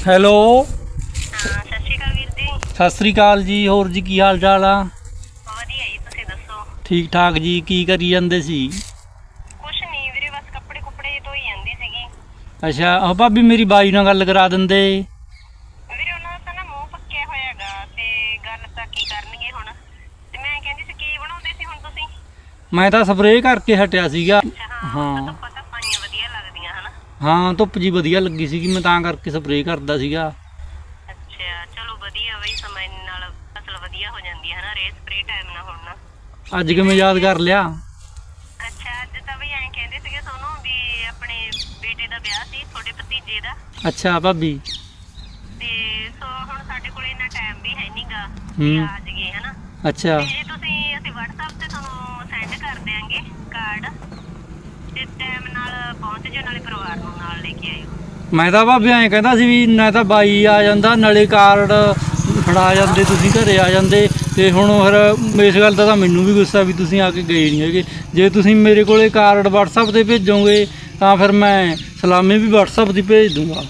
Hello. ਹਾਂ ਸਤਿ ਸ਼੍ਰੀ ਅਕਾਲ ਵੀਰ ਜੀ। ਸਤਿ ਸ੍ਰੀ ਅਕਾਲ ਜੀ ਹੋਰ ਜੀ ਕੀ ਹਾਲ ਚਾਲ ਆ? ਵਧੀਆ ਜੀ ਤੁਸੀਂ ਦੱਸੋ? ਠੀਕ ਠਾਕ ਜੀ ਕੀ ਕਰੀ ਜਾਂਦੇ ਸੀ? ਕੁਛ ਨਹੀਂ ਵੀਰੇ ਬਸ ਕੱਪੜੇ ਕੁੱਪੜੇ ਧੋਈ ਜਾਂਦੀ ਸੀਗੀ। ਅੱਛਾ ਉਹ ਭਾਬੀ ਮੇਰੀ ਬਾਈ ਨਾਲ ਗੱਲ ਕਰਾ ਦਿੰਦੇ। ਵੀਰੇ ਉਹਨਾਂ ਦਾ ਤਾਂ ਨਾ ਮੂੰਹ ਪੱਕਿਆ ਹੋਇਆਗਾ ਤੇ ਗੱਲ ਤਾਂ ਕੀ ਕਰਨਗੇ ਹੁਣ? ਤੇ ਮੈਂ ਕਹਿੰਦੀ ਸੀ ਕੀ ਬਣਾਉਂਦੇ ਸੀ ਹੁਣ ਤੁਸੀਂ? ਮੈਂ ਤਾਂ ਸਪਰੇਅ ਕਰਕੇ ਹਟਿਆ ਸੀਗਾ। ਅੱਛਾ ਹਾਂ ਹਾਂ। ਤਾਂ ਪਤਾ ਪਾਈਆਂ ਵਧੀਆ ਲੱਗਦੀਆਂ ਹਨਾ ਹਾਂ ਧੁੱਪ ਜੀ ਵਧੀਆ ਲੱਗੀ ਸੀਗੀ ਮੈਂ ਤਾਂ ਕਰਕੇ ਸਪਰੇਅ ਕਰਦਾ ਸੀਗਾ। ਅੱਛਾ ਚਲੋ ਵਧੀਆ ਬਈ ਸਮੇਂ ਨਾਲ ਫਸਲ ਵਧੀਆ ਹੋ ਜਾਂਦੀ ਹੈ ਹਨਾ ਰੇ ਸਪਰੇ ਟਾਈਮ ਨਾਲ ਹੁਣ ਨਾ। ਅੱਜ ਕਿਵੇਂ ਯਾਦ ਕਰ ਲਿਆ? ਅੱਛਾ ਅੱਜ ਤਾਂ ਬਈ ਐਂ ਕਹਿੰਦੇ ਸੀਗੇ ਤੁਹਾਨੂੰ ਵੀ ਆਪਣੇ ਬੇਟੇ ਦਾ ਵਿਆਹ ਸੀ ਤੁਹਾਡੇ ਭਤੀਜੇ ਦਾ। ਅੱਛਾ ਭਾਬੀ। ਤੇ ਸੋ ਹੁਣ ਸਾਡੇ ਕੋਲ ਇੰਨਾ ਟਾਈਮ ਵੀ ਹੈ ਨਹੀਂਗਾ ਹੂੰ। ਆ ਜਗੇ ਹਨਾ। ਅੱਛਾ। ਤੇ ਤੁਸੀਂ ਅਸੀਂ WhatsApp ਤੇ ਤੁਹਾਨੂੰ ਸੈਂਡ ਕਰ ਦਿਆਂਗੇ ਕਾਰਡ ਤੇ ਟਾਈਮ ਨਾਲ ਪਹੁੰਚ ਜਿਓ, ਨਾਲੇ ਪਰਿਵਾਰ ਨੂੰ ਨਾਲ ਲੈ ਕੇ ਆਇਓ। ਮੈਂ ਤਾਂ ਭਾਬੀ ਐਂ ਕਹਿੰਦਾ ਸੀ ਵੀ ਨਾ ਤਾਂ ਬਾਈ ਆ ਜਾਂਦਾ, ਨਾਲੇ ਕਾਰਡ ਫੜਾ ਜਾਂਦੇ, ਤੁਸੀਂ ਘਰੇ ਆ ਜਾਂਦੇ। ਤੇ ਹੁਣ ਫਿਰ ਇਸ ਗੱਲ ਦਾ ਤਾਂ ਮੈਨੂੰ ਵੀ ਗੁੱਸਾ ਵੀ ਤੁਸੀਂ ਆ ਕੇ ਗਏ ਨਹੀਂ ਹੈਗੇ। ਜੇ ਤੁਸੀਂ ਮੇਰੇ ਕੋਲੇ ਕਾਰਡ WhatsApp ਤੇ ਭੇਜੋਗੇ, ਤਾਂ ਫਿਰ ਮੈਂ ਸਲਾਮੀ ਵੀ WhatsApp ਦੀ ਭੇਜ ਦੂੰਗਾ।